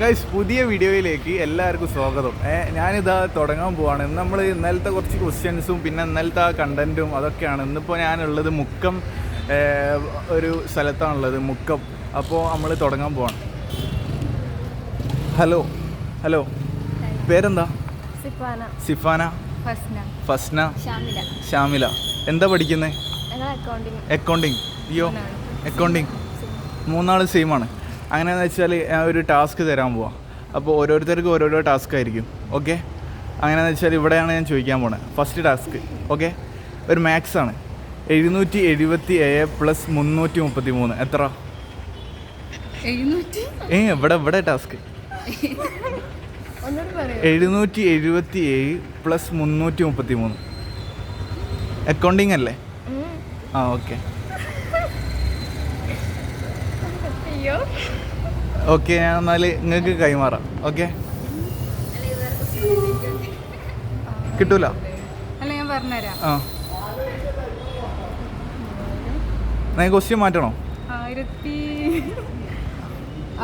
Guys പുതിയ വീഡിയോയിലേക്ക് എല്ലാവർക്കും സ്വാഗതം. ഞാനിതാ തുടങ്ങാൻ പോവാണ്. ഇന്ന് നമ്മൾ ഇന്നലത്തെ കുറച്ച് ക്വസ്റ്റ്യൻസും പിന്നെ ഇന്നലത്തെ ആ കണ്ടന്റും അതൊക്കെയാണ്. ഇന്നിപ്പോൾ ഞാനുള്ളത് മുക്കം ഒരു സ്ഥലത്താണുള്ളത് മുക്കം. അപ്പോൾ നമ്മൾ തുടങ്ങാൻ പോവാണ്. ഹലോ ഹലോ പേരെന്താ? സിഫാന. ഫസ്ന. ഷാമില. എന്താ പഠിക്കുന്നത് അക്കൗണ്ടിങ് അയ്യോ അക്കൗണ്ടിങ് മൂന്നാൾ സെയിം ആണ്. അങ്ങനെയാണെന്ന് വെച്ചാൽ ഞാൻ ഒരു ടാസ്ക് തരാൻ പോവാം. അപ്പോൾ ഓരോരുത്തർക്കും ഓരോരോ ടാസ്ക് ആയിരിക്കും. ഓക്കെ? അങ്ങനെയാണെന്ന് വെച്ചാൽ ഇവിടെയാണ് ഞാൻ ചോദിക്കാൻ പോണത് ഫസ്റ്റ് ടാസ്ക്. ഓക്കെ? ഒരു മാത്സ് ആണ്. എഴുന്നൂറ്റി എഴുപത്തി ഏഴ് പ്ലസ് മുന്നൂറ്റി മുപ്പത്തി മൂന്ന് എത്ര ഏ ഇവിടെ ഇവിടെ ടാസ്ക്. എഴുന്നൂറ്റി എഴുപത്തി ഏഴ് പ്ലസ് മുന്നൂറ്റി മുപ്പത്തി മൂന്ന് അക്കൗണ്ടിങ് അല്ലേ ആ ഓക്കെ. അയ്യോ. ഓക്കെ ഞാൻ എന്നാൽ നിങ്ങൾക്ക് കൈമാറാം. ഓക്കെ? കിട്ടൂല? അല്ല ഞാൻ പറഞ്ഞുതരാം. ആ. ഞാൻ ക്വസ്റ്റ്യൻ മാറ്റണോ? ആയിരത്തി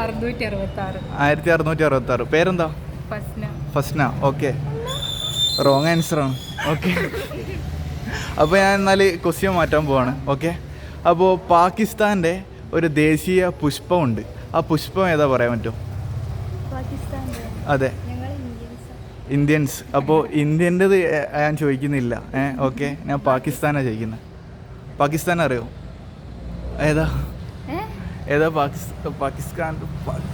അറുന്നൂറ്റി അറുപത്തി ആറ് ആയിരത്തി അറുന്നൂറ്റി അറുപത്തി ആറ് പേരെന്താ? Fasna. Fasna. Okay. Wrong answer ആണ്. ഓക്കെ. അപ്പോൾ ഞാൻ എന്നാൽ ക്വസ്റ്റ്യൻ മാറ്റാൻ പോവാണ്. ഓക്കെ? അപ്പോൾ പാകിസ്ഥാന്റെ ഒരു ദേശീയ പുഷ്പമുണ്ട്. ആ പുഷ്പം ഏതാ പറയാൻ പറ്റുമോ അതെ. ഇന്ത്യൻസ്. അപ്പോൾ ഇന്ത്യന്റെത് ഞാൻ ചോദിക്കുന്നില്ല. ഏ ഓക്കെ. ഞാൻ പാകിസ്ഥാനാണ് ചോദിക്കുന്നത് പാകിസ്ഥാൻ അറിയോ? ഏതാ? ഏതാ പാകിസ്ഥാൻ പാകിസ്ഥാൻ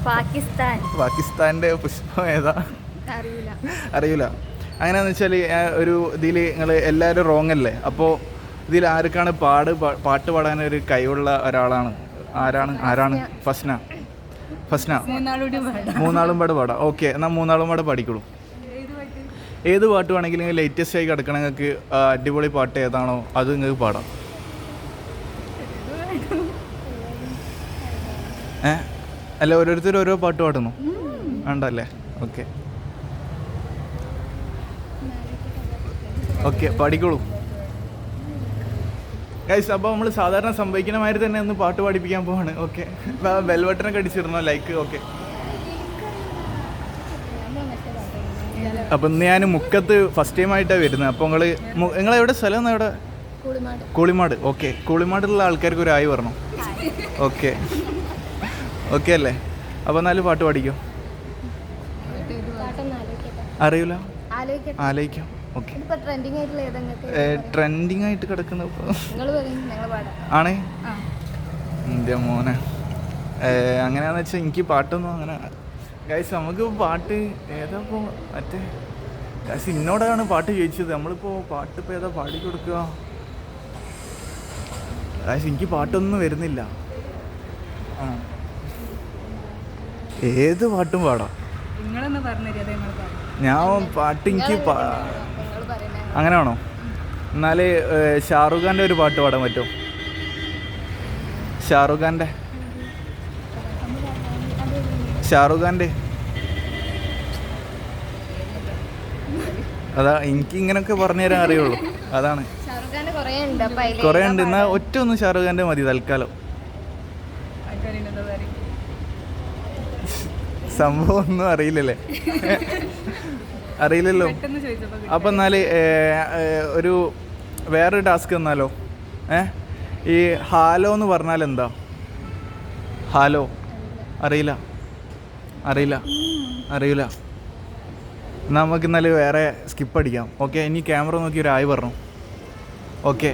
പാകിസ്ഥാൻ. പാകിസ്ഥാന്റെ പുഷ്പം ഏതാ? അറിയില്ല. അറിയില്ല. അങ്ങനെയാന്ന് വെച്ചാൽ ഒരു ഇതിൽ നിങ്ങൾ എല്ലാവരും റോങ് അല്ലേ? അപ്പോൾ ഇതിൽ ആർക്കാണ് പാട് പാട്ട് പാടാൻ ഒരു കഴിവുള്ള ഒരാളാണ്? ആരാണ്? ആരാണ്? ഫസ്ന. ഫസ്ന. മൂന്നാളും പാട് പാടാം. ഓക്കെ എന്നാൽ മൂന്നാളും പാട് പാടിക്കോളൂ. ഏത് പാട്ട് വേണമെങ്കിലും ലേറ്റസ്റ്റ് ആയി കിടക്കണ നിങ്ങൾക്ക് അടിപൊളി പാട്ട് ഏതാണോ അത് നിങ്ങൾക്ക് പാടാം. ഏ? അല്ല ഓരോരുത്തർ ഓരോ പാട്ട് പാടുന്നു. വേണ്ടല്ലേ? ഓക്കെ. ഓക്കെ പാടിക്കോളൂ. ഗൈസ് അപ്പോൾ നമ്മൾ സാധാരണ സംഭവിക്കുന്ന മാതിരി തന്നെ ഒന്ന് പാട്ട് പാടിപ്പിക്കാൻ പോവാണ്. ഓക്കെ ബെൽവട്ടനൊക്കെ അടിച്ചിരുന്നോ? ലൈക്ക് ഓക്കെ അപ്പം ഇന്ന് ഞാൻ മുക്കത്ത് ഫസ്റ്റ് ടൈം ആയിട്ടാണ് വരുന്നത്. അപ്പോൾ നിങ്ങൾ നിങ്ങൾ എവിടെ? സ്ഥലം എവിടെ കുളിമാട്. ഓക്കെ കൂളിമാടുള്ള ആൾക്കാർക്ക് ഒരു ആയി വരണം. ഓക്കെ ഓക്കെ അല്ലേ? അപ്പോൾ എന്നാലും പാട്ട് പാടിക്കോ? അറിയില്ല ആലോചിക്കാം. ഓക്കെ ട്രെൻഡിങ് ആയിട്ട് കിടക്കുന്ന ആണേ? എന്റെ മോനെ. അങ്ങനെയാന്ന് വെച്ചാൽ എനിക്ക് പാട്ടൊന്നും അങ്ങനെ ഗൈസ് നമുക്ക് പാട്ട് ഏതാ ഇപ്പോൾ മറ്റേ ഗൈസ് ഇന്നോടാണ് പാട്ട് ചോദിച്ചത്. നമ്മളിപ്പോ പാട്ട് ഇപ്പോൾ ഏതാ പാടി കൊടുക്കുക? ഗൈസ് എനിക്ക് പാട്ടൊന്നും വരുന്നില്ല. ആ. ഏത് പാട്ടും പാടാം. ഞാൻ പാട്ട് എനിക്ക് അങ്ങനെയാണോ? എന്നാൽ ഷാറുഖ് ഖാന്റെ ഒരു പാട്ട് പാടാൻ പറ്റുമോ? ഷാറുഖ് ഖാന്റെ ഷാറുഖ് ഖാന്റെ അതാ എനിക്ക് ഇങ്ങനെയൊക്കെ പറഞ്ഞു തരാൻ അറിയുള്ളൂ. അതാണ്. കൊറേ ഉണ്ട് എന്നാ അതിൽ കുറേ ഉണ്ട്. എന്നാൽ ഒറ്റ ഒന്ന് ഷാറുഖ് ഖാന്റെ മതി തൽക്കാലം. സംഭവം ഒന്നും അറിയില്ലല്ലേ? അറിയില്ലല്ലോ. അപ്പം എന്നാൽ ഒരു വേറൊരു ടാസ്ക് തന്നാലോ? ഏ? ഈ ഹാലോ എന്ന് പറഞ്ഞാൽ എന്താ? ഹാലോ? അറിയില്ല. അറിയില്ല. അറിയില്ല. എന്നാൽ നമുക്ക് ഇന്നലെ വേറെ സ്കിപ്പ് അടിക്കാം. ഓക്കെ ഇനി ക്യാമറ നോക്കി ഒരു ആയി പറഞ്ഞു. ഓക്കെ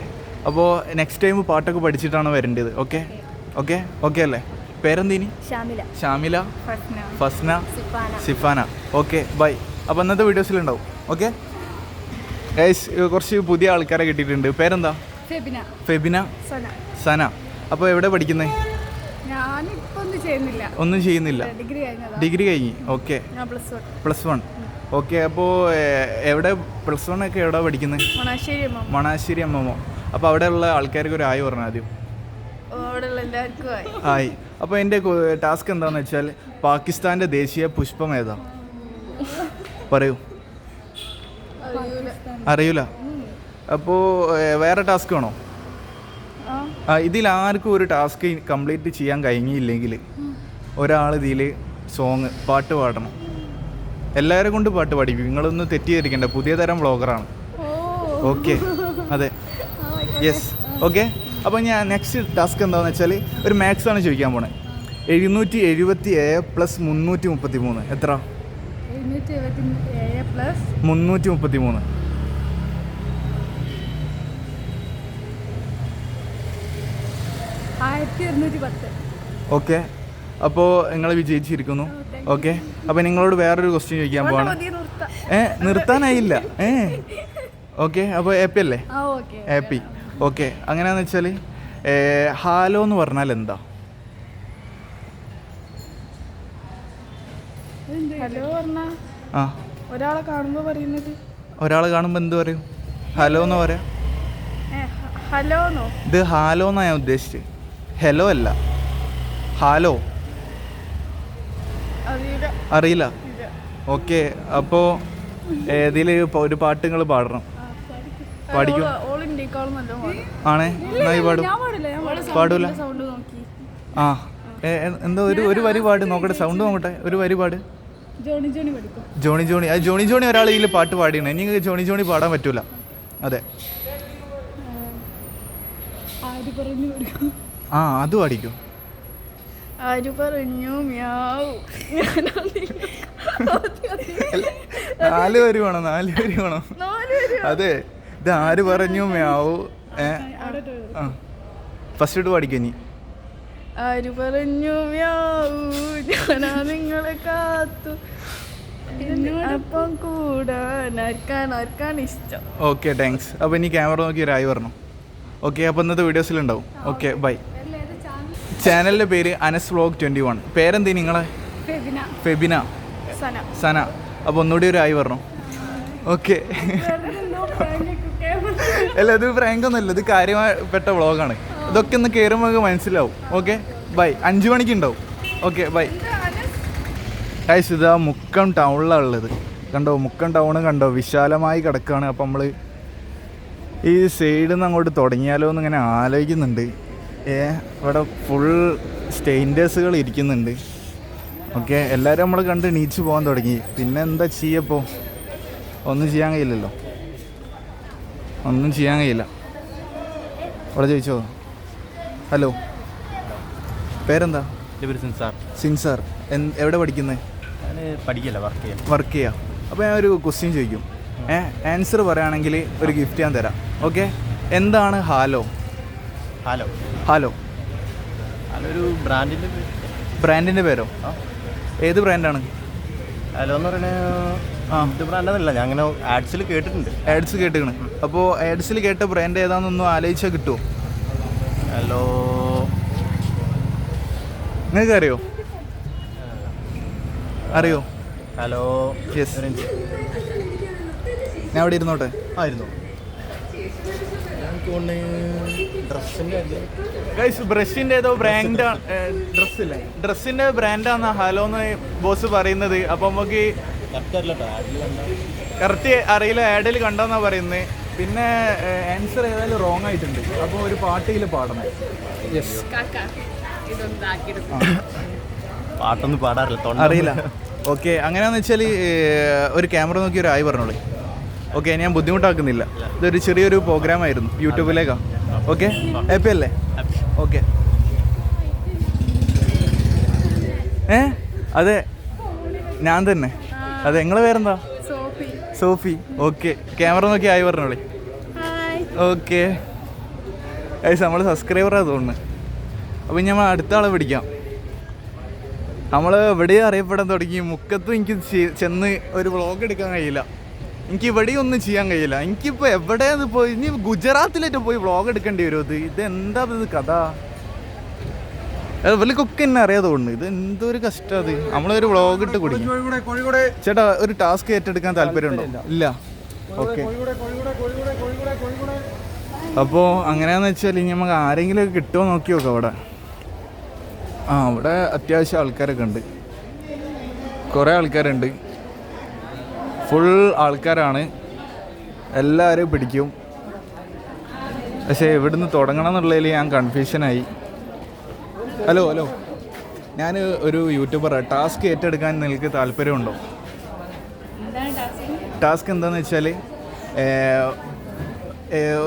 അപ്പോൾ നെക്സ്റ്റ് ടൈം പാട്ടൊക്കെ പഠിച്ചിട്ടാണ് വരേണ്ടത്. ഓക്കെ? ഓക്കെ? ഓക്കെ അല്ലേ? പേരെന്തീനി? ഷാമില ഷാമില ഫസ്ന. ഫസ്ന? സിഫാന. സിഫാന. Okay bye. അപ്പോൾ ഇന്നത്തെ വീഡിയോസിലുണ്ടാവും. ഓക്കെ കുറച്ച് പുതിയ ആൾക്കാരെ കിട്ടിയിട്ടുണ്ട്. പേരെന്താ? ഫെബിന. ഫെബിന? സന. അപ്പോൾ എവിടെ പഠിക്കുന്നത് ഒന്നും ചെയ്യുന്നില്ല. ഡിഗ്രി കഴിഞ്ഞ്. Okay plus one. ഓക്കെ അപ്പോൾ എവിടെ പ്ലസ് വൺ ഒക്കെ എവിടെ പഠിക്കുന്നത് മണാശ്ശേരി അമ്മമ്മ. അപ്പോൾ അവിടെയുള്ള ആൾക്കാർക്ക് ഒരു ആയി പറഞ്ഞു ആദ്യം ആയി. അപ്പോൾ എന്റെ ടാസ്ക് എന്താണെന്ന് വെച്ചാൽ പാകിസ്ഥാന്റെ ദേശീയ പുഷ്പം ഏതാ പറയൂ. അറിയൂല. അപ്പോൾ വേറെ ടാസ്ക് വേണോ? ആ. ഇതിൽ ആർക്കും ഒരു ടാസ്ക് കംപ്ലീറ്റ് ചെയ്യാൻ കഴിഞ്ഞില്ലെങ്കിൽ ഒരാൾ ഇതിൽ സോങ് പാട്ട് പാടണം. എല്ലാവരും കൊണ്ട് പാട്ട് പാടിക്കും നിങ്ങളൊന്ന് തെറ്റിദ്ധരിക്കണ്ട. പുതിയ തരം വ്ളോഗറാണ്. ഓക്കെ. അതെ. Yes okay. അപ്പോൾ ഞാൻ നെക്സ്റ്റ് ടാസ്ക് എന്താണെന്ന് വെച്ചാൽ ഒരു മാത്സാണ് ചോദിക്കാൻ പോണേ. എഴുന്നൂറ്റി എഴുപത്തി ഏഴ് പ്ലസ് മുന്നൂറ്റി മുപ്പത്തി മൂന്ന് എത്ര എഴുന്നൂറ്റി എഴുപത്തി ഏഴ് പ്ലസ് മുന്നൂറ്റി മുപ്പത്തി മൂന്ന് ഓക്കെ. അപ്പോൾ നിങ്ങൾ വിജയിച്ചിരിക്കുന്നു. ഓക്കെ. അപ്പോൾ നിങ്ങളോട് വേറൊരു ക്വസ്റ്റ്യൻ ചോദിക്കാൻ പോവാണ്. ഏ നിർത്താനായില്ല. ഏ. ഓക്കെ. അപ്പോൾ ഹാപ്പി അല്ലേ? Happy okay. Happy okay. അങ്ങനെയാന്ന് വെച്ചാൽ ഹാലോ എന്ന് പറഞ്ഞാൽ എന്താ? ഹലോ ആ. ഒരാളെ കാണുമ്പോൾ പറയുന്നത്. ഒരാളെ കാണുമ്പോൾ എന്ത് പറയും? ഹലോ എന്ന് പറയാം? ഹലോ ഇത് ഹാലോ എന്നാ ഞാൻ ഉദ്ദേശിച്ചത് ഹലോ അല്ല. ഹാലോ. അറിയില്ല. ഓക്കെ അപ്പോൾ ഇതിൽ ഒരു പാട്ട് നിങ്ങൾ പാടണം പാടിക്കും. ആണേ? നന്നായി പാടും. പാടൂല. ആ എന്തോ ഒരു ഒരു വരി പാട്. നോക്കട്ടെ സൗണ്ട് നോക്കട്ടെ. ഒരു വരി പാട്. ജോണി ജോണി പഠിക്കും. Johny Johny. അത് ജോണി ജോണി ഒരാൾ ഇതിൽ പാട്ട് പാടിയാണ്. ഇനി ജോണി ജോണി പാടാൻ പറ്റൂല. അതെ. ആര് പറഞ്ഞു ആ അത് പാടിക്കും ആര് പറഞ്ഞു മ്യാവ്? നാല് പേര് വേണം നാല് പേര് വേണം. അതെ. ഇത് ആര് പറഞ്ഞു മ്യാവു? ആ. ഫസ്റ്റ് ഇട്ട് പാടിക്കും ഇനി. ആര് പറഞ്ഞു ഞാനാ നിങ്ങളെ കാത്തു അപ്പം കൂടാൻ ആർക്കാണ് ആർക്കാണ് ഇഷ്ടം? ഓക്കെ താങ്ക്സ് അപ്പോൾ ഇനി ക്യാമറ നോക്കി ഒരു ആയി പറഞ്ഞു ഓക്കെ അപ്പോൾ ഇന്നത്തെ വീഡിയോസിലുണ്ടാവും ഓക്കെ ബൈ ചാനലിന്റെ പേര് അനസ് വ്ലോഗ് ട്വന്റി വൺ പേരെന്തേ നിങ്ങളെ? ഫെബിന. സന. അപ്പോൾ ഒന്നുകൂടി ഒരു ആയി പറഞ്ഞു ഓക്കെ അല്ല ഇത് പ്രാങ്കൊന്നുമല്ല ഇത് കാര്യപ്പെട്ട വ്ളോഗാണ് ഇതൊക്കെ ഒന്ന് കയറുമ്പോൾ നമുക്ക് മനസ്സിലാവും. ഓക്കെ ബൈ അഞ്ച് മണിക്ക് ഉണ്ടാവും. ഓക്കെ ബൈ ഗൈസ് ഇതാ മുക്കം ടൗണിലാണ് ഉള്ളത്. കണ്ടോ മുക്കം ടൗണ് കണ്ടോ? വിശാലമായി കിടക്കുകയാണ് അപ്പം നമ്മൾ ഈ സൈഡിൽ നിന്ന് അങ്ങോട്ട് തുടങ്ങിയാലോ എന്ന് ഇങ്ങനെ ആലോചിക്കുന്നുണ്ട്. ഏ ഇവിടെ ഫുൾ സ്റ്റെയിൻഡേഴ്സുകൾ ഇരിക്കുന്നുണ്ട്. ഓക്കെ എല്ലാവരും നമ്മൾ കണ്ട് നീച്ച് പോകാൻ തുടങ്ങി. പിന്നെ എന്താ ചെയ്യപ്പോൾ ഒന്നും ചെയ്യാൻ കഴിയില്ലല്ലോ. ഒന്നും ചെയ്യാൻ കഴിയില്ല. അവിടെ ചോദിച്ചോ? ഹലോ. പേരെന്താ? എന്റെ പേര് സിൻസാർ സിൻസാർ എവിടെ പഠിക്കുന്നത് ഞാൻ പഠിക്കല്ല വർക്ക് ചെയ്യാം. വർക്ക് ചെയ്യാം. അപ്പോൾ ഞാൻ ഒരു ക്വസ്റ്റ്യൻ ചോദിക്കും. ഏ ആൻസർ പറയുകയാണെങ്കിൽ ഒരു ഗിഫ്റ്റ് ഞാൻ തരാം. ഓക്കെ എന്താണ് ഹാലോ? ഹാലോ. ഹാലോ. ഹലോ ബ്രാൻഡിന്റെ ബ്രാൻഡിന്റെ പേരോ? ആ. ഏത് ബ്രാൻഡാണ്? ഹലോ എന്ന് പറയുന്നത് ആ. ഇത് ബ്രാൻഡെന്നല്ല ഞാൻ അങ്ങനെ ആഡ്സിൽ കേട്ടിട്ടുണ്ട്. ആഡ്സ് കേട്ടിരിക്കണം അപ്പോൾ ആഡ്സിൽ കേട്ട ബ്രാൻഡ് ഏതാണെന്നൊന്നും ആലോചിച്ചാൽ കിട്ടുമോ ഹലോ. നിങ്ങൾക്ക് അറിയോ അറിയോ? ഹലോ. യെസ് ഞാൻ അവിടെ ഇരുന്നോട്ടെ? ആ ഇരുന്നു. ബ്രഷിന്റെ ഏതോ ബ്രാൻഡ് ഡ്രസ്സില്ലേ? ഡ്രസ്സിന്റെ ബ്രാൻഡാണ് ഹലോ എന്ന് ബോസ് പറയുന്നത്. അപ്പൊ നമുക്ക് കറക്റ്റ് അറിയില്ല ആഡിൽ കണ്ടെന്നാ പറയുന്നത് പിന്നെ ആൻസർ ഏതായാലും റോങ് ആയിട്ടുണ്ട്. അപ്പോൾ ഒരു പാട്ടിൽ പാടണം. യെസ് പാട്ടൊന്നും പാടാറില്ല തൊണ്ട. അറിയില്ല. ഓക്കെ അങ്ങനെയാന്ന് വെച്ചാൽ ഒരു ക്യാമറ നോക്കി ഒരു ആയി പറഞ്ഞോളൂ ഓക്കെ ഞാൻ ബുദ്ധിമുട്ടാക്കുന്നില്ല. ഇതൊരു ചെറിയൊരു പ്രോഗ്രാം ആയിരുന്നു യൂട്യൂബിലേക്കാ. ഓക്കെ ഹാപ്പി അല്ലേ? ഓക്കെ ഏ? അതെ. ഞാൻ തന്നെ. അതെ നിങ്ങളെ പേരെന്താ? സോഫി ഓക്കെ ക്യാമറ നോക്കി ആയി പറഞ്ഞോളി. ഓക്കെ നമ്മൾ സബ്സ്ക്രൈബറാണ് തോന്നുന്നു. അപ്പം ഞാൻ അടുത്ത ആളെ പിടിക്കാം. നമ്മൾ എവിടെ അറിയപ്പെടാൻ തുടങ്ങി? മുക്കത്തും എനിക്ക് ചെന്ന് ഒരു വ്ളോഗ് എടുക്കാൻ കഴിയില്ല. എനിക്ക് ഇവിടെയും ഒന്നും ചെയ്യാൻ കഴിയില്ല. എനിക്കിപ്പോൾ എവിടെയാണ് പോയി? ഇനി ഗുജറാത്തിലേറ്റ് പോയി വ്ളോഗ് എടുക്കേണ്ടി വരും. ഇത് ഇതെന്താ എന്താ ഇത് കഥ? ഇവർക്കൊക്കെ എന്നെ അറിയാതെ തോന്നുന്നു. ഇത് എന്തൊരു കഷ്ടം അത്. നമ്മളൊരു വ്ളോഗ് ഇട്ട് കൂടി ചേട്ടാ ഒരു ടാസ്ക് ഏറ്റെടുക്കാൻ താല്പര്യമുണ്ടോ? ഇല്ല ഓക്കെ അപ്പോൾ അങ്ങനെയാന്ന് വെച്ചാൽ ഇനി നമുക്ക് ആരെങ്കിലും ഒക്കെ കിട്ടുമോ നോക്കി നോക്കാം അവിടെ. ആ അവിടെ അത്യാവശ്യം ആൾക്കാരൊക്കെ ഉണ്ട്. കുറേ ആൾക്കാരുണ്ട്. ഫുൾ ആൾക്കാരാണ്. എല്ലാവരെയും പിടിക്കും. പക്ഷേ എവിടുന്ന് തുടങ്ങണം എന്നുള്ളതിൽ ഞാൻ കൺഫ്യൂഷനായി ഹലോ ഹലോ. ഞാൻ ഒരു യൂട്യൂബർ ടാസ്ക് ഏറ്റെടുക്കാൻ നിങ്ങൾക്ക് താല്പര്യമുണ്ടോ? ടാസ്ക് എന്താണെന്ന് വെച്ചാൽ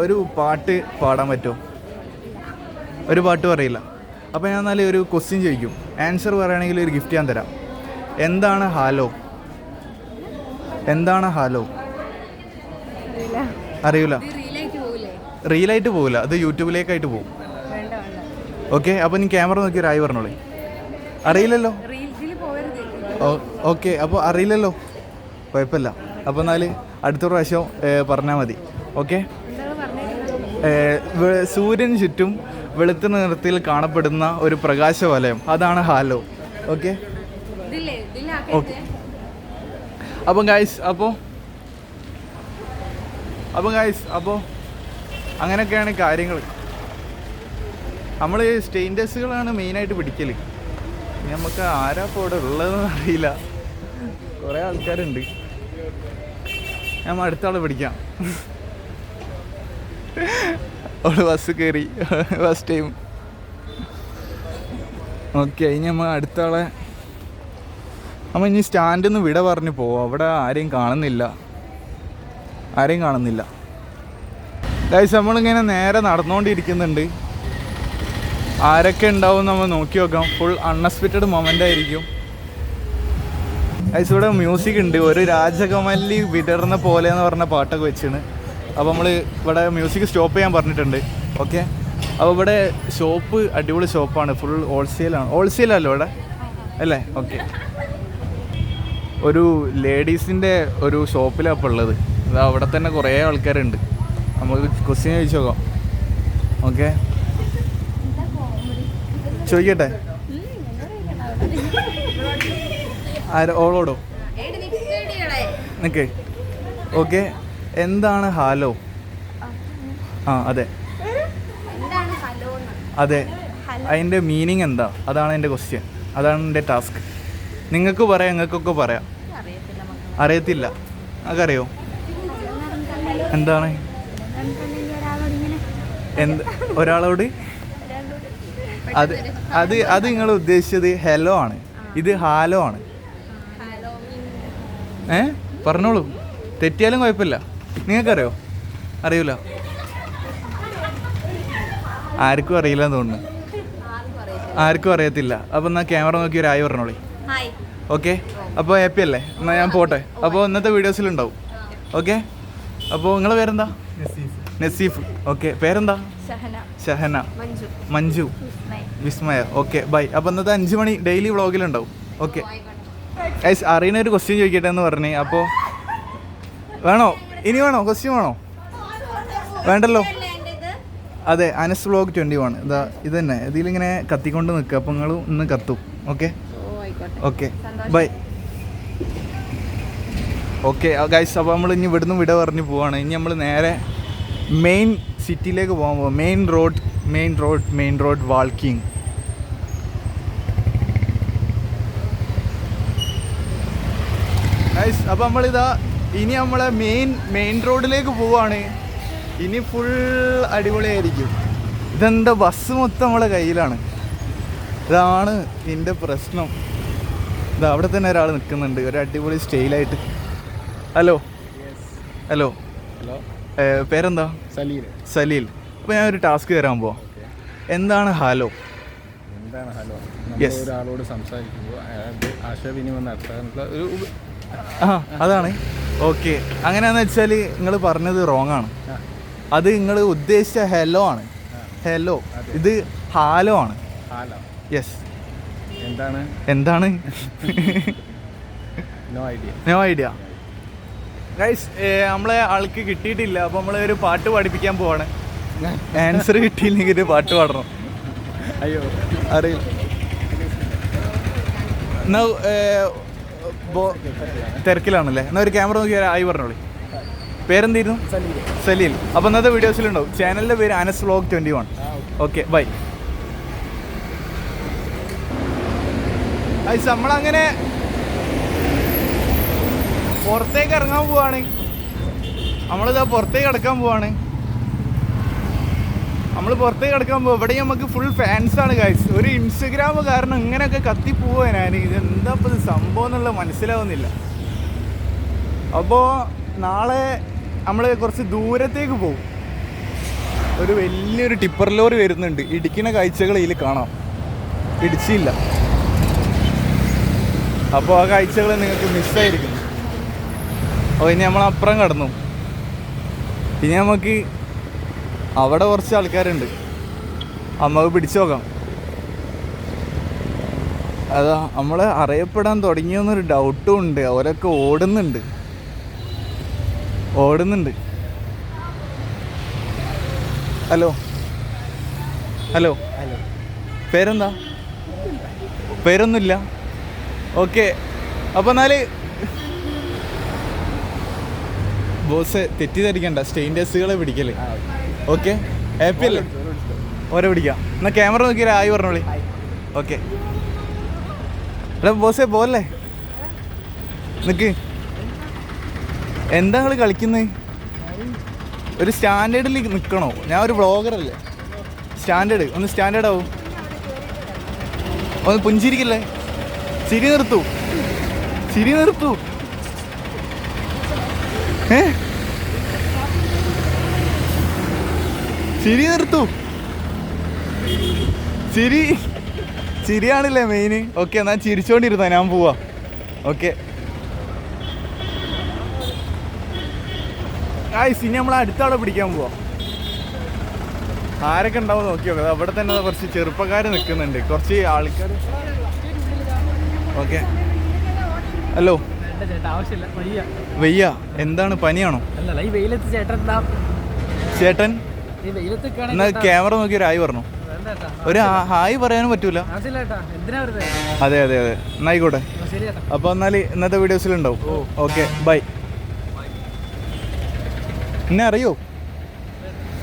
ഒരു പാട്ട് പാടാൻ പറ്റുമോ? ഒരു പാട്ട് പറയില്ല. അപ്പോൾ ഞാൻ എന്നാലും ഒരു ക്വസ്റ്റ്യൻ ചോദിക്കും. ആൻസർ പറയുകയാണെങ്കിൽ ഒരു ഗിഫ്റ്റ് ഞാൻ തരാം. എന്താണ് ഹാലോ? എന്താണ് ഹാലോ? അറിയില്ല. റീലായിട്ട് പോകില്ലേ അത് യൂട്യൂബിലേക്കായിട്ട് പോകും ഓക്കെ അപ്പോൾ നീ ക്യാമറ നോക്കി ഒരു ആയി പറഞ്ഞോളേ. അറിയില്ലല്ലോ? ഓക്കെ അപ്പോൾ അറിയില്ലല്ലോ? കുഴപ്പമില്ല. അപ്പോൾ എന്നാൽ അടുത്ത പ്രാവശ്യം പറഞ്ഞാൽ മതി. ഓക്കെ? സൂര്യന് ചുറ്റും വെളുത്ത നിറത്തിൽ കാണപ്പെടുന്ന ഒരു പ്രകാശ വലയം അതാണ് ഹാലോ. ഓക്കെ? ഓക്കെ. അപ്പം ഗായ്സ് അപ്പോൾ അപ്പം ഗായ്സ് അപ്പോൾ അങ്ങനെയൊക്കെയാണ് കാര്യങ്ങൾ നമ്മൾ സ്റ്റെയിൻഡേഴ്സുകളാണ് മെയിനായിട്ട് പിടിക്കൽ നമുക്ക് ആരാ ഇപ്പോൾ ഇവിടെ ഉള്ളതെന്ന് അറിയില്ല. കുറേ ആൾക്കാരുണ്ട്. ഞാൻ അടുത്ത പിടിക്കാം. അവൾ ബസ് കയറി ഫസ്റ്റ് ടൈം ഓക്കെ ഇനി നമ്മൾ അടുത്ത ആളെ. നമ്മൾ ഇനി സ്റ്റാൻഡിൽ നിന്ന് വിട പറഞ്ഞു പോവും. അവിടെ ആരെയും കാണുന്നില്ല. ആരെയും കാണുന്നില്ല. ഗൈസ് നമ്മളിങ്ങനെ നേരെ നടന്നുകൊണ്ടിരിക്കുന്നുണ്ട് ആരൊക്കെ ഉണ്ടാവും നമ്മൾ നോക്കി നോക്കാം. ഫുൾ അൺഎക്സ്പെക്റ്റഡ് മൊമെന്റ് ആയിരിക്കും. ഇവിടെ മ്യൂസിക് ഉണ്ട്. ഒരു രാജകമല്ലി വിടർന്ന പോലെ എന്ന് പറഞ്ഞ പാട്ടൊക്കെ വെച്ചാണ്. അപ്പോൾ നമ്മൾ ഇവിടെ മ്യൂസിക് സ്റ്റോപ്പ് ചെയ്യാൻ പറഞ്ഞിട്ടുണ്ട്. ഓക്കെ അപ്പോൾ ഇവിടെ ഷോപ്പ് അടിപൊളി ഷോപ്പാണ് ഫുൾ ഹോൾസെയിലാണ് ഹോൾസെയിലല്ലോ ഇവിടെ? അല്ലേ? ഓക്കെ ഒരു ലേഡീസിന്റെ ഒരു ഷോപ്പിലാണ് ഇപ്പോൾ ഉള്ളത്. അവിടെ തന്നെ കുറേ ആൾക്കാരുണ്ട്. നമുക്ക് ക്വസ്റ്റ്യൻ ചോദിച്ചു നോക്കാം. ഓക്കെ ചോദിക്കട്ടെ? ഓളോടോ? ഓക്കെ. എന്താണ് ഹാലോ? ആ അതെ. അതെ. അതിന്റെ മീനിങ് എന്താ? അതാണ് എന്റെ ക്വസ്റ്റ്യൻ അതാണ് എന്റെ ടാസ്ക് നിങ്ങൾക്ക് പറയാം നിങ്ങൾക്കൊക്കെ പറയാം. അറിയത്തില്ല. നമുക്കറിയോ എന്താണ്? എന്ത്? ഒരാളോട്? അത് അത് അത് നിങ്ങൾ ഉദ്ദേശിച്ചത് ഹലോ ആണ്. ഇത് ഹാലോ ആണ്. ഹലോ ഏ? പറഞ്ഞോളൂ. തെറ്റിയാലും കുഴപ്പമില്ല. നിങ്ങൾക്കറിയോ? അറിയൂല. ആർക്കും അറിയില്ല എന്ന് തോന്നുന്നു. ആർക്കും അറിയത്തില്ല. അപ്പം എന്നാൽ ക്യാമറ നോക്കി ഒരു ആയി പറഞ്ഞോളി. ഹായ്. ഓക്കെ? അപ്പോൾ ഹാപ്പി അല്ലേ? എന്നാൽ ഞാൻ പോട്ടെ. അപ്പോൾ ഇന്നത്തെ വീഡിയോസിലുണ്ടാവും ഓക്കെ? അപ്പോൾ നിങ്ങളെ പേരെന്താ? നസീഫ്. ഓക്കെ പേരെന്താ? ഷഹന. മഞ്ജു. വിസ്മയ. Okay bye. അപ്പോൾ ഇന്നത്തെ അഞ്ച് മണി ഡെയിലി വ്ളോഗിലുണ്ടാവും. ഓക്കെ. ഐസ് അറിയുന്ന ഒരു ക്വസ്റ്റ്യൻ ചോദിക്കട്ടെ എന്ന് പറഞ്ഞേ. അപ്പോൾ വേണോ? ഇനി വേണോ? ക്വസ്റ്റ്യൻ വേണോ? വേണ്ടല്ലോ. അതെ അനസ് വ്ളോഗ് ട്വന്റി വൺ ഇതാ ഇത് തന്നെ. ഇതിലിങ്ങനെ കത്തിക്കൊണ്ട് നിൽക്കുക. അപ്പോൾ നിങ്ങൾ ഇന്ന് കത്തും. Okay? Okay. Bye. Okay guys അപ്പോൾ നമ്മൾ ഇനി ഇവിടുന്ന് വിട പറഞ്ഞ് പോവാണ്. ഇനി നമ്മൾ നേരെ മെയിൻ സിറ്റിയിലേക്ക് പോകുമ്പോൾ main road main road main road walking അപ്പം നമ്മളിതാ ഇനി നമ്മളെ മെയിൻ മെയിൻ റോഡിലേക്ക് പോവാണ്. ഇനി ഫുൾ അടിപൊളിയായിരിക്കും. ഇതെന്താ ബസ് മൊത്തം നമ്മളെ കയ്യിലാണ്. ഇതാണ് ഇതിന്റെ പ്രശ്നം. ഇത് അവിടെ തന്നെ ഒരാൾ നിൽക്കുന്നുണ്ട്. ഒരു അടിപൊളി സ്റ്റൈലായിട്ട് ഹലോ ഹലോ ഹലോ പേരെന്താ? സലീൽ. സലീൽ. അപ്പോൾ ഞാൻ ഒരു ടാസ്ക് തരാൻ പോവാം. എന്താണ് ഹലോ? എന്താണ് ഹലോ. നമ്മൾ ഒരാളോട് സംസാരിക്കുമ്പോൾ ആശയവിനിമയം നടത്താനുള്ള ഒരു ആ അതാണ്. ഓക്കെ. അങ്ങനെയാന്ന് വെച്ചാൽ നിങ്ങൾ പറഞ്ഞത് റോങ് ആണ്. അത് നിങ്ങൾ ഉദ്ദേശിച്ച ഹലോ ആണ്. ഹലോ ഇത് ഹാലോ ആണ്. ഹാലോ. യെസ് എന്താണ്? എന്താണ്? No idea no idea guys നമ്മളെ ആൾക്ക് കിട്ടിയിട്ടില്ല. അപ്പോൾ നമ്മൾ ഒരു പാട്ട് പാടിപ്പിക്കാൻ പോവാണ്. ആൻസർ കിട്ടിയില്ലെങ്കിൽ ഒരു പാട്ട് പാടണം. അയ്യോ. അറിയില്ല. എന്നാ തിരക്കിലാണല്ലേ? എന്നാ ഒരു ക്യാമറ നോക്കി ആയി പറഞ്ഞോളി. പേരെന്തായിരുന്നു? സലീൽ. അപ്പോൾ ഇന്നത്തെ വീഡിയോസിലുണ്ടാവും. ചാനലിന്റെ പേര് Anas vlog twenty one okay. Bye നമ്മളങ്ങനെ പുറത്തേക്ക് ഇറങ്ങാൻ പോവാണ്. നമ്മളിതാ പുറത്തേക്ക് കിടക്കാൻ പോവാണ്. നമ്മൾ പുറത്തേക്ക് കിടക്കാൻ പോകും ഇവിടെ നമുക്ക് ഫുൾ ഫാൻസാണ് ഗൈസ് ഒരു ഇൻസ്റ്റഗ്രാം കാരണം ഇങ്ങനെയൊക്കെ കത്തി പോവാ ഞാൻ ഇത് എന്താ ഇപ്പം ഇത് സംഭവം എന്നുള്ളത് മനസ്സിലാവുന്നില്ല. അപ്പോൾ നാളെ നമ്മൾ കുറച്ച് ദൂരത്തേക്ക് പോകും ഒരു വലിയൊരു ടിപ്പർ ലോറി വരുന്നുണ്ട്. ഇടിക്കുന്ന കാഴ്ചകൾ ഇതിൽ കാണാം. ഇടിച്ചില്ല. അപ്പോൾ ആ കാഴ്ചകൾ നിങ്ങൾക്ക് മിസ്സായിരിക്കുന്നു അപ്പോൾ ഇനി നമ്മൾ അപ്പുറം കടന്നു. ഇനി നമുക്ക് അവിടെ കുറച്ച് ആൾക്കാരുണ്ട്. നമുക്ക് പിടിച്ചു നോക്കാം. അതാ നമ്മൾ അറിയപ്പെടാൻ തുടങ്ങിയെന്നൊരു ഡൗട്ടും ഉണ്ട്. അവരൊക്കെ ഓടുന്നുണ്ട്. ഓടുന്നുണ്ട്. ഹലോ. ഹലോ. ഹലോ. പേരെന്താ? പേരൊന്നുമില്ല. ഓക്കെ. അപ്പോൾ എന്നാൽ ബോസ് തെറ്റിദ്ധരിക്കണ്ട. സ്റ്റെയിൻഡേഴ്സുകളെ പിടിക്കൽ. ഓക്കെ അല്ലേ? ഓരെ പിടിക്കാം. എന്നാൽ ക്യാമറ നോക്കിയാൽ ആയി പറഞ്ഞോളി. ഓക്കെ എടാ ബോസേ പോല്ലേ നിക്ക്. എന്താ നിങ്ങൾ കളിക്കുന്നത് ഒരു സ്റ്റാൻഡേർഡിൽ നിൽക്കണോ ഞാൻ ഒരു ബ്ലോഗറല്ലേ സ്റ്റാൻഡേർഡ് ഒന്ന് സ്റ്റാൻഡേർഡ് ആവും. ഒന്ന് പുഞ്ചിരിക്കില്ലേ? ചിരി നിർത്തു. ചിരി നിർത്തൂ. ഏ? ചിരി നിർത്തൂ. ചിരി. ചിരിയാണല്ലേ മെയിന് ഓക്കെ എന്നാ ചിരിച്ചോണ്ടിരുന്ന ഞാൻ പോവാ. ഓക്കെ ആയിസ് ഇനി നമ്മൾ അടുത്താളെ പിടിക്കാൻ പോവാ. ആരൊക്കെ ഉണ്ടാവും നോക്കി നോക്കാം അവിടെ തന്നെ കുറച്ച് ചെറുപ്പക്കാർ നിൽക്കുന്നുണ്ട് കുറച്ച് ആൾക്കാർ ഓക്കെ ഹലോ വയ്യ. എന്താണ് പനിയാണോ? ചേട്ടൻ എന്നാ ക്യാമറ നോക്കി ഒരു ഹായ് പറഞ്ഞു. ഒരു ഹായ് പറയാനും പറ്റൂല. അതെ അതെ അതെ. എന്നായിക്കോട്ടെ അപ്പൊ എന്നാൽ ഇന്നത്തെ എന്നാൽ ഇന്നത്തെ വീഡിയോസിലുണ്ടാവും ഓക്കെ ബൈ. എന്നെ അറിയോ?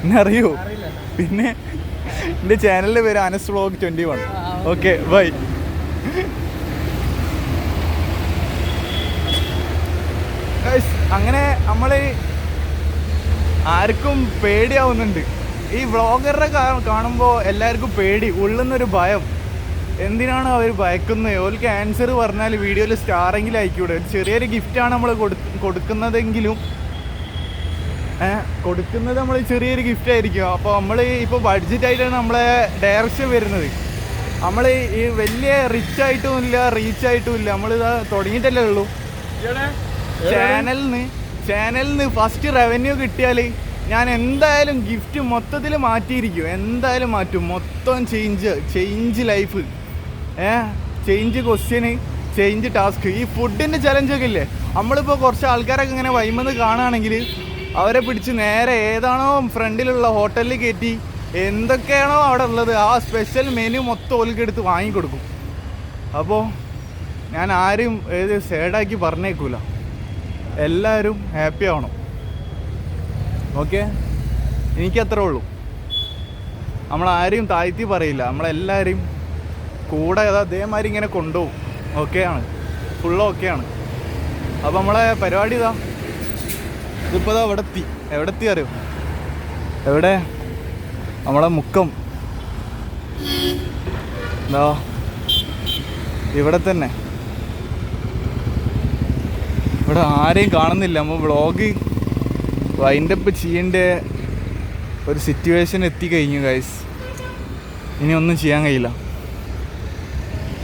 എന്നെ അറിയോ? പിന്നെ എന്റെ ചാനലിന്റെ പേര് Anas vlog twenty one. Okay bye. അങ്ങനെ നമ്മൾ ആർക്കും പേടിയാവുന്നുണ്ട്. ഈ വ്ളോഗറുടെ കാണുമ്പോൾ എല്ലാവർക്കും പേടി ഉള്ളുന്നൊരു ഭയം. എന്തിനാണ് അവർ ഭയക്കുന്നത്? ഓർക്ക് ആൻസർ പറഞ്ഞാൽ വീഡിയോയിൽ സ്റ്റാറെങ്കിലും അയക്കൂടെ ഒരു ചെറിയൊരു ഗിഫ്റ്റാണ് നമ്മൾ കൊടുക്കുന്നതെങ്കിലും. കൊടുക്കുന്നത് നമ്മൾ ചെറിയൊരു ഗിഫ്റ്റ് ആയിരിക്കും. അപ്പോൾ നമ്മൾ ഇപ്പോൾ ബഡ്ജറ്റായിട്ടാണ് നമ്മളെ ഡയറക്ഷൻ വരുന്നത്. നമ്മൾ ഈ വലിയ റിച്ച് ആയിട്ടും ഇല്ല റീച്ച് ആയിട്ടും ഇല്ല നമ്മൾ ഇതാ തുടങ്ങിയിട്ടല്ലേ ഉള്ളൂ. ചാനലിന് ചാനലിന് ഫസ്റ്റ് റവന്യൂ കിട്ടിയാൽ ഞാൻ എന്തായാലും ഗിഫ്റ്റ് മൊത്തത്തിൽ മാറ്റിയിരിക്കും. എന്തായാലും മാറ്റും. മൊത്തം ചേഞ്ച് ചേഞ്ച് ലൈഫ് ഏ? ചേഞ്ച് ക്വസ്റ്റ്യന് ചേഞ്ച് ടാസ്ക് ഈ ഫുഡിന്റെ ചലഞ്ചൊക്കെ ഇല്ലേ? നമ്മളിപ്പോൾ കുറച്ച് ആൾക്കാരൊക്കെ ഇങ്ങനെ വൈമെന്ന് കാണുകയാണെങ്കിൽ അവരെ പിടിച്ച് നേരെ ഏതാണോ ഫ്രണ്ടിലുള്ള ഹോട്ടലിൽ കയറ്റി എന്തൊക്കെയാണോ അവിടെ ഉള്ളത് ആ സ്പെഷ്യൽ മെനു മൊത്തം ഓൽക്കെടുത്ത് വാങ്ങിക്കൊടുക്കും. അപ്പോൾ ഞാൻ ആരും ഏത് സേഡാക്കി പറഞ്ഞേക്കൂല. എല്ലാവരും ഹാപ്പി ആവണം. ഓക്കെ എനിക്കത്രേ ഉള്ളൂ. നമ്മളാരെയും താഴ്ത്തി പറയില്ല. നമ്മളെല്ലാവരെയും കൂടെ അതാ അതേമാതിരി ഇങ്ങനെ കൊണ്ടുപോകും. ഓക്കെയാണ് ഫുള്ള് ഓക്കെയാണ് അപ്പോൾ നമ്മളെ പരിപാടി ഇതാ. ഇതിപ്പോൾ ഇതാ എവിടെ എത്തി? എവിടെ എത്തി അറിയോ? എവിടെ? നമ്മളെ മുക്കം. എന്താ ഇവിടെ തന്നെ. ഇവിടെ ആരെയും കാണുന്നില്ല. നമ്മൾ വ്ളോഗ് വൈൻഡപ്പ് ചെയ്യേണ്ട ഒരു സിറ്റുവേഷൻ എത്തിക്കഴിഞ്ഞു ഗൈസ് ഇനി ഒന്നും ചെയ്യാൻ കഴിയില്ല.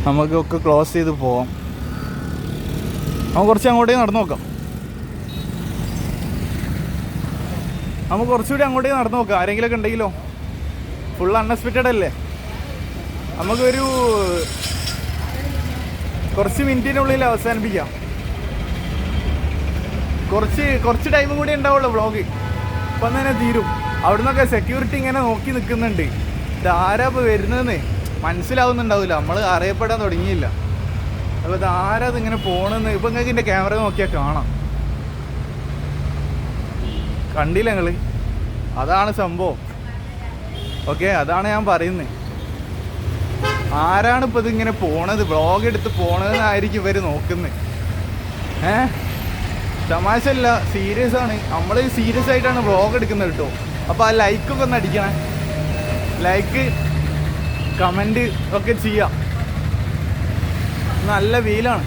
നമുക്കൊക്കെ ക്ലോസ് ചെയ്ത് പോവാം. നമുക്ക് കുറച്ച് അങ്ങോട്ടേ നടന്നു നോക്കാം. നമുക്ക് കുറച്ചുകൂടി അങ്ങോട്ടേ നടന്നു നോക്കാം. ആരെങ്കിലുമൊക്കെ ഉണ്ടെങ്കിലോ? ഫുൾ അൺഎക്സ്പെക്റ്റഡ് അല്ലേ? നമുക്കൊരു കുറച്ച് മിനിറ്റിനുള്ളിൽ അവസാനിപ്പിക്കാം. കുറച്ച് കുറച്ച് ടൈമും കൂടി ഉണ്ടാവുള്ളൂ വ്ളോഗ് ഇപ്പം തന്നെ തീരും. അവിടുന്നൊക്കെ സെക്യൂരിറ്റി ഇങ്ങനെ നോക്കി നിൽക്കുന്നുണ്ട് ഇത് ആരാ ഇപ്പോൾ വരുന്നതെന്ന് മനസ്സിലാവുന്നുണ്ടാവില്ല. നമ്മൾ അറിയപ്പെടാൻ തുടങ്ങിയില്ല. അപ്പോൾ ഇത് ആരാ ഇതിങ്ങനെ പോകണമെന്ന് ഇപ്പം നിങ്ങൾക്ക് എന്റെ ക്യാമറ നോക്കിയാൽ കാണാം. കണ്ടില്ല നിങ്ങൾ അതാണ് സംഭവം. ഓക്കെ അതാണ് ഞാൻ പറയുന്നത് ആരാണ് ഇപ്പോൾ ഇതിങ്ങനെ പോണത്? വ്ളോഗ് എടുത്ത് പോണതെന്നായിരിക്കും ഇവർ നോക്കുന്നത് ഏ തമാശ അല്ല സീരിയസ് ആണ്. നമ്മൾ സീരിയസ് ആയിട്ടാണ് വ്ളോഗ് എടുക്കുന്നത് കേട്ടോ. അപ്പോൾ ആ ലൈക്കൊക്കെ ഒന്ന് അടിക്കണേ. ലൈക്ക് കമന്റ് ഒക്കെ ചെയ്യാം. നല്ല വെയിലാണ്.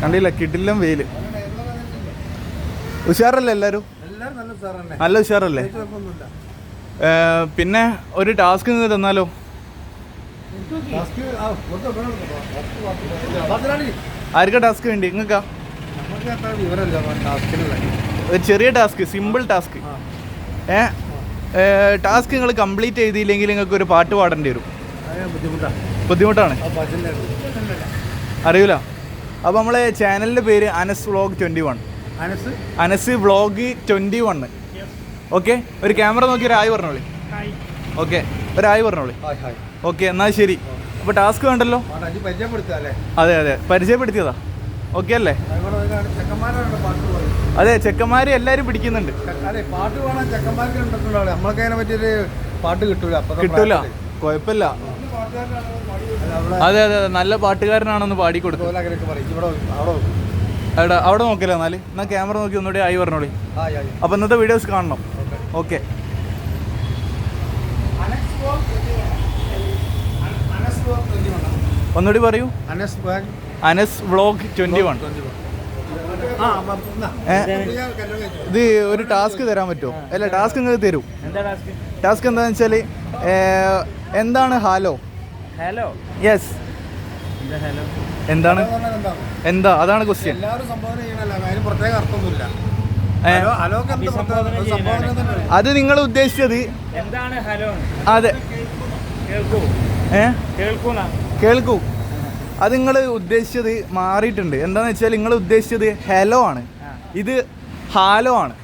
കണ്ടില്ല കിടിലം വെയിൽ ഉഷാറല്ലേ എല്ലാവരും നല്ല ഉഷാറല്ലേ? പിന്നെ ഒരു ടാസ്ക് നിങ്ങൾ തന്നാലോ? ആർക്കാ ടാസ്ക് വേണ്ടി? നിങ്ങൾക്കാ ഒരു ചെറിയ ടാസ്ക് സിമ്പിൾ ടാസ്ക്. ഏ? ടാസ്ക് നിങ്ങൾ കംപ്ലീറ്റ് ചെയ്തില്ലെങ്കിൽ നിങ്ങൾക്ക് ഒരു പാട്ട് പാടേണ്ടി വരും. ബുദ്ധിമുട്ടാണ്. അറിയൂല അപ്പൊ ഭജന അറിയില്ല അപ്പോൾ നമ്മളെ ചാനലിന്റെ പേര് Anas vlog twenty one. Anas? Anas vlog twenty one. Okay? ഒരു ക്യാമറ നോക്കി ഒരു ആയി പറഞ്ഞോളി ഓക്കെ? ഒരു ആയി പറഞ്ഞോളി ഓക്കെ എന്നാൽ ശരി. അപ്പോൾ ടാസ്ക് വേണ്ടല്ലോ? അതെ അതെ. പരിചയപ്പെടുത്തിയതാ. ഓക്കെ അല്ലേ? അതെ ചെക്കന്മാര് എല്ലാരും പിടിക്കുന്നുണ്ട്. അതെ പാട്ട് പാടാൻ ചെക്കന്മാർക്ക് ഉണ്ടെന്നുള്ളൂ നമ്മൾക്ക് അതിനെ പറ്റിയൊരു പാട്ട് കിട്ടൂല. കൊഴപ്പില്ല കിട്ടൂല. പ്രായത്തിൽ. കുഴപ്പമില്ല. അതെ അതെ അതെ നല്ല പാട്ടുകാരനാണെന്ന് പാടിക്കൊടുത്തു അവിടെ നോക്കില്ല എന്നാൽ. എന്നാ ക്യാമറ നോക്കി ഒന്നുകൂടി ആയി പറഞ്ഞോളി. അപ്പോൾ ഇന്നത്തെ വീഡിയോസ് കാണണം. ഓക്കെ. ഒന്നുകൂടി പറയൂ. Anas Anas vlog twenty one. ഇത് ഒരു ടാസ്ക് തരാൻ പറ്റുമോ? അല്ല ടാസ്ക് നിങ്ങൾക്ക് തരൂ. എന്താ ടാസ്ക്? ടാസ്ക് എന്താണെന്ന് വെച്ചാൽ എന്താണ് ഹാലോ? ഹലോ? യെസ്. എന്താണ്? എന്താണ്? എന്താ? അതാണ് ക്വസ്റ്റ്യൻ അത് നിങ്ങൾ ഉദ്ദേശിച്ചത്? എന്താണ് ഹലോ? അതെ. കേൾക്കൂ. കേൾക്കൂ. അത് നിങ്ങൾ ഉദ്ദേശിച്ചത് മാറിയിട്ടുണ്ട്. എന്താണെന്ന് വെച്ചാൽ നിങ്ങൾ ഉദ്ദേശിച്ചത് ഹലോ ആണ്. ഇത് ഹാലോ ആണ്.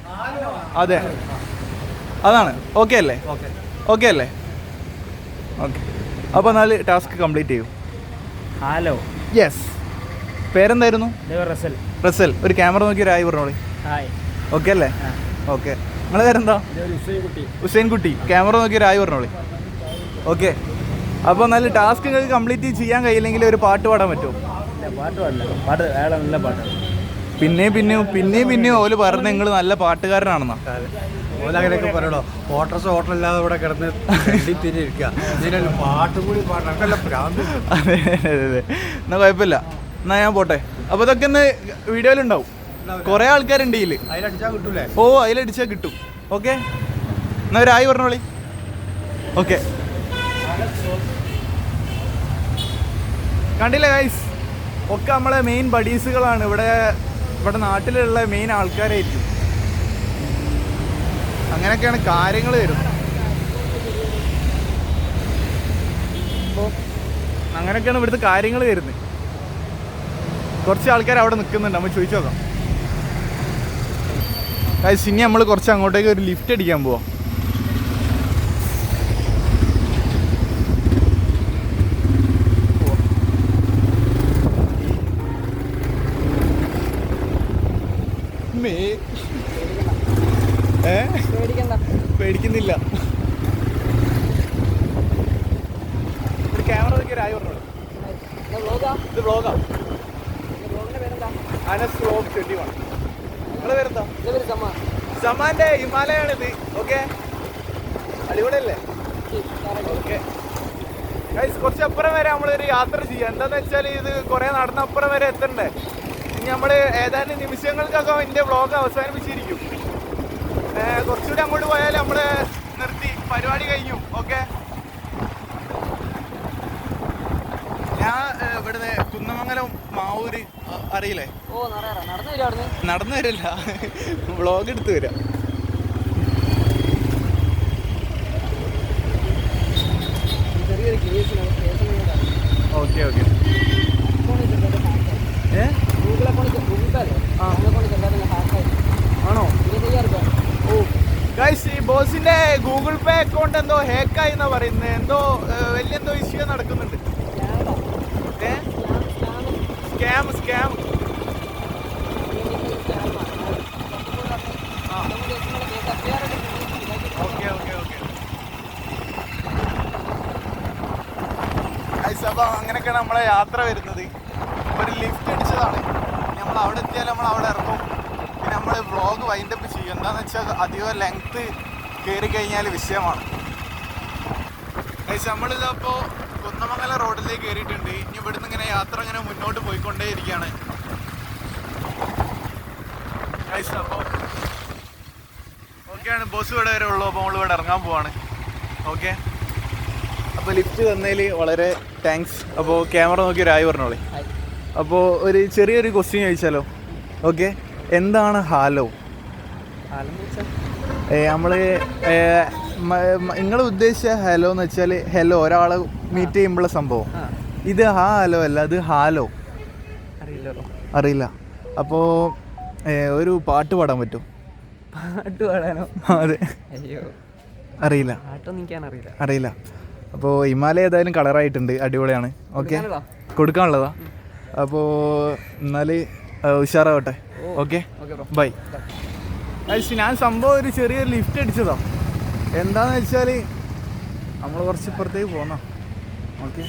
അതെ. അതാണ്. ഓക്കെ അല്ലേ? ഓക്കെ. അല്ലേ? ഓക്കെ. അപ്പോൾ എന്നാൽ ടാസ്ക് കംപ്ലീറ്റ് ചെയ്യൂ. ഹാലോ. യെസ് പേരെന്തായിരുന്നു? റസൽ. റസൽ. ഒരു ക്യാമറ നോക്കി ഒരു ആയി പറഞ്ഞോളി ഓക്കെ അല്ലേ? ഓക്കെ. നിങ്ങളെ പേരെന്താ? ഹുസൈൻ കുട്ടി. ക്യാമറ നോക്കി ഒരു ആയി പറഞ്ഞോളി. ഓക്കെ. അപ്പോൾ നല്ല ടാസ്ക് നിങ്ങൾക്ക് കംപ്ലീറ്റ് ചെയ്യാൻ കഴിയില്ലെങ്കിൽ ഒരു പാട്ട് പാടാൻ പറ്റുമോ? പാട്ട് പാടില്ല. പാട്ട് അയാളെ നല്ല പാട്ട് പിന്നെയും പിന്നെയും പിന്നെയും പിന്നെയും ഓൽ പറഞ്ഞ നിങ്ങൾ നല്ല പാട്ടുകാരനാണെന്നാ. ഓല അങ്ങനെയൊക്കെ പറയണോ? ഓട്ടർസ് ഹോട്ടൽ ഇല്ലാതെ ഇവിടെ കിടന്ന് തെണ്ടി തിരിയിരിക്കുക ഇതിനൊരു പാട്ടും കൂടി പാട്ടല്ല ഭ്രാന്ത്. അതെ അതെ അതെ എന്നാ കുഴപ്പമില്ല. എന്നാ ഞാൻ പോട്ടെ. അപ്പോൾ ഇതൊക്കെ ഇന്ന് വീഡിയോയിലുണ്ടാവും. കുറേ ആൾക്കാരുണ്ട് ഇതിൽ ഓ അതിലടിച്ചാൽ കിട്ടും. ഓക്കെ? എന്നാ ഒരു ആയി പറഞ്ഞോളി. ഓക്കെ. കണ്ടില്ല ഗൈസ് ഒക്കെ നമ്മളെ മെയിൻ ബഡീസുകളാണ് ഇവിടെ ഇവിടെ നാട്ടിലുള്ള മെയിൻ ആൾക്കാരായിരിക്കും. അങ്ങനെയൊക്കെയാണ് കാര്യങ്ങൾ വരുന്നത് അപ്പോൾ അങ്ങനെയൊക്കെയാണ് ഇവിടുത്തെ കാര്യങ്ങൾ വരുന്നത്. കുറച്ച് ആൾക്കാർ അവിടെ നിൽക്കുന്നുണ്ട് നമ്മൾ ചോദിച്ചു നോക്കാം. ഗൈസ് ഇനി നമ്മൾ കുറച്ച് അങ്ങോട്ടേക്ക് ഒരു ലിഫ്റ്റ് അടിക്കാൻ പോവാം മേ ഏ പേടിക്കുന്നില്ല ഒരു ക്യാമറ നോക്കി ഒരു ആയി പറഞ്ഞോളൂ ഇത് വ്ളോഗാ അനസ് വ്ളോഗ് ട്വന്റി വൺ നിങ്ങളെ പേരെന്താ സമാന്റെ ഹിമാലയാണിത്. ഓക്കെ അടിപൊളിയല്ലേ? ഓക്കെ ഗൈസ് കുറച്ച് അപ്പുറം വരെ നമ്മളൊരു യാത്ര ചെയ്യാം. എന്താന്ന് വെച്ചാൽ ഇത് കുറേ നടന്ന അപ്പുറം വരെ എത്തണ്ടേ? ഇനി നമ്മൾ ഏതാനും നിമിഷങ്ങൾക്കൊക്കെ എന്റെ വ്ളോഗ് അവസാനിപ്പിച്ചിരിക്കും. കുറച്ചുകൂടി അങ്ങോട്ട് പോയാൽ നമ്മൾ നിർത്തി. പരിപാടി കഴിഞ്ഞു. ഓക്കെ ഞാൻ ഇവിടുന്ന് കുന്നമംഗലം മാവൂര് അറിയില്ലേ? നടന്നു വരില്ല. വ്ളോഗ് എടുത്തു വരാം ചെറിയൊരു കേസ് ഓക്കെ ഓക്കെ ഏ ഗൂഗിൾ അക്കൗണ്ട് ഗൂഗിൾ പേ അല്ലേ ആ. അക്കൗണ്ട് ചെറുതായിട്ട് ഹാക്കായി ആണോ? ഓ. ഗൈസ് ഈ ബോസിന്റെ ഗൂഗിൾ പേ അക്കൗണ്ട് എന്തോ ഹാക്കായി എന്നാ പറയുന്നത് എന്തോ വലിയ എന്തോ ഇഷ്യൂ നടക്കുന്നുണ്ട്. Scam scam okay okay okay guys അപ്പോൾ അങ്ങനെയൊക്കെയാണ് നമ്മളെ യാത്ര വരുന്നത്. ഒരു ലിഫ്റ്റ് അടിച്ചതാണ് നമ്മൾ അവിടെ എത്തിയാൽ നമ്മൾ അവിടെ ഇറങ്ങും. പിന്നെ നമ്മൾ വ്ളോഗ് വൈൻഡപ്പ് ചെയ്യും. എന്താണെന്ന് വെച്ചാൽ അധികം ലെങ്ത്ത് കയറി കഴിഞ്ഞാൽ വിഷയമാണ്. നമ്മളിതപ്പോൾ കുന്നമംഗലം റോഡിലേക്ക് കയറിയിട്ടുണ്ട് ഇനി ഇവിടുന്ന് ഇങ്ങനെ യാത്ര ഇങ്ങനെ മുന്നോട്ട് പോയിക്കൊണ്ടേയിരിക്കുകയാണ്. ഇരിക്കുകയാണ് അപ്പോൾ ഓക്കെയാണ് ബോസ് ഇവിടെ വരെ ഉള്ളൂ. അപ്പോൾ നമ്മൾ ഇവിടെ ഇറങ്ങാൻ പോവാണ്. ഓക്കെ അപ്പോൾ ലിഫ്റ്റ് തന്നതിൽ വളരെ താങ്ക്സ് അപ്പോൾ ക്യാമറ നോക്കി ഒരു ആയി പറഞ്ഞോളെ അപ്പോൾ ഒരു ചെറിയൊരു ക്വസ്റ്റ്യൻ ചോദിച്ചാലോ? ഓക്കെ എന്താണ് ഹാലോ? നമ്മൾ നിങ്ങൾ ഉദ്ദേശിച്ച ഹലോ എന്ന് വെച്ചാൽ ഹലോ ഒരാളെ മീറ്റ് ചെയ്യുമ്പോഴുള്ള സംഭവം. ഇത് ഹാ ഹലോ അല്ല അത് ഹാലോ. അറിയില്ല അപ്പോൾ ഒരു പാട്ട് പാടാൻ പറ്റും പാട്ട് പാടാനോ? അതെ. അയ്യോ. അറിയില്ല. അറിയില്ല. അറിയില്ല. അപ്പോൾ ഹിമാലയ ഏതായാലും കളറായിട്ടുണ്ട് അടിപൊളിയാണ്. ഓക്കെ കൊടുക്കാനുള്ളതാ? അപ്പോൾ എന്നാൽ ഉഷാറാവട്ടെ. ഓക്കെ ഓക്കെ ബൈ ഐസ് ഞാൻ സംഭവം ഒരു ചെറിയൊരു ലിഫ്റ്റ് അടിച്ചതാ. എന്താന്ന് വെച്ചാൽ നമ്മൾ കുറച്ച് ഇപ്പുറത്തേക്ക് പോന്നാ. Okay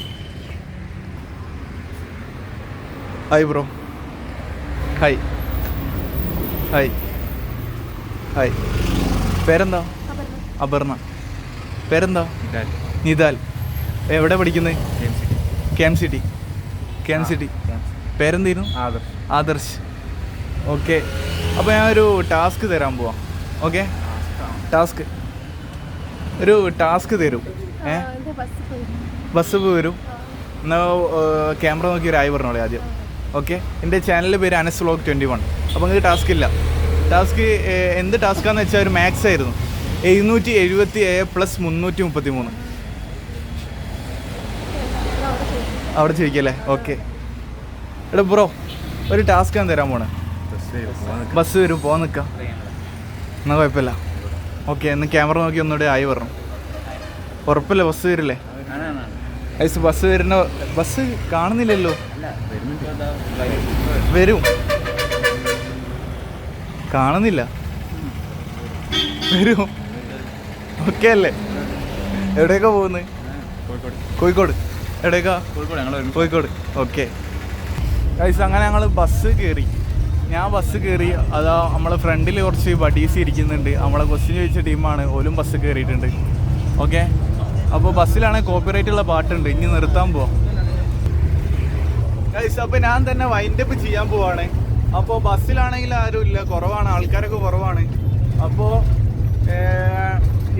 hi bro hi hi hi പേരെന്താ? അപർണ. പേരെന്താ? നിദാൽ എവിടെ പഠിക്കുന്നത് K M city K M city പേരെന്തായിരുന്നു? ആദർശ്. ഓക്കെ. അപ്പോൾ ഞാൻ ഒരു ടാസ്ക് തരാൻ പോവാം. ഓക്കെ? ടാസ്ക്. ഒരു ടാസ്ക് തരും. ഏ? ബസ് വരും. എന്നാൽ ക്യാമറ നോക്കി ഒരു ആയി പറഞ്ഞോളെ ആദ്യം. ഓക്കെ? എന്റെ ചാനലിന്റെ പേര് അനസ് വ്ലോഗ് ട്വന്റി വൺ. അപ്പോൾ നിങ്ങൾക്ക് ടാസ്ക് ഇല്ല. ടാസ്ക് എന്ത് ടാസ്ക്കാന്ന് വെച്ചാൽ ഒരു മാത്സ് ആയിരുന്നു. എഴുന്നൂറ്റി എഴുപത്തി ഏഴ് പ്ലസ് മുന്നൂറ്റി മുപ്പത്തി മൂന്ന് അവിടെ ചോദിക്കല്ലേ? ഓക്കെ എടാ ബ്രോ ഒരു ടാസ്ക് ഞാൻ തരാൻ പോണേ. ബസ് വരും പോകാൻ നിൽക്കാം എന്നാൽ കുഴപ്പമില്ല. ഓക്കെ എന്ന് ക്യാമറ നോക്കി ഒന്നുകൂടെ ആയി വരണം. ഉറപ്പില്ല ബസ് വരില്ലേ? ഐസ് ബസ് വരുന്ന ബസ് കാണുന്നില്ലല്ലോ. വരും. കാണുന്നില്ല. വരും. ഓക്കെ അല്ലേ? എവിടെയൊക്കെ പോകുന്നത് കോഴിക്കോട്. എവിടേക്കാ? കോഴിക്കോട് ഓക്കെ. ഗൈസ് അങ്ങനെ ഞങ്ങൾ ബസ് കയറി ഞാൻ ബസ് കയറി അതാ നമ്മളെ ഫ്രണ്ടിൽ കുറച്ച് ബഡീസ് ഇരിക്കുന്നുണ്ട്. നമ്മളെ ക്വസ്റ്റ്യൻ ചോദിച്ച ടീമാണ് ഓലും ബസ് കയറിയിട്ടുണ്ട് ഓക്കെ? അപ്പോൾ ബസ്സിലാണ് കോപ്പിറൈറ്റ് ഉള്ള പാട്ടുണ്ട്. ഇനി നിർത്താൻ പോവാം. ഗൈസ് അപ്പോൾ ഞാൻ തന്നെ വൈൻഡപ്പ് ചെയ്യാൻ പോവാണ്. അപ്പോൾ ബസ്സിലാണെങ്കിൽ ആരും ഇല്ല കുറവാണ്. ആൾക്കാരൊക്കെ കുറവാണ്. അപ്പോൾ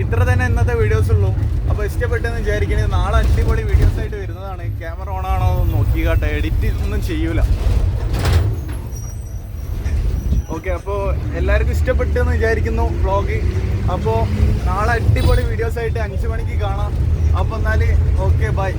ഇത്ര തന്നെ ഇന്നത്തെ വീഡിയോസ് ഉള്ളൂ. അപ്പോൾ ഇഷ്ടപ്പെട്ടെന്ന് വിചാരിക്കണേ നാളെ അടിപൊളി വീഡിയോസ് ആയിട്ട് വരുന്നതാണ്. ക്യാമറ ഓൺ ആണോ എന്ന് നോക്കി കാട്ടെ എഡിറ്റ് ഒന്നും ചെയ്യൂല. ഓക്കെ അപ്പോൾ എല്ലാവർക്കും ഇഷ്ടപ്പെട്ടെന്ന് വിചാരിക്കുന്നു വ്ളോഗ് അപ്പോൾ നാളെ അടിപൊളി വീഡിയോസ് ആയിട്ട് അഞ്ച് മണിക്ക് കാണാം. അപ്പോൾ എന്നാൽ ഓക്കെ ബൈ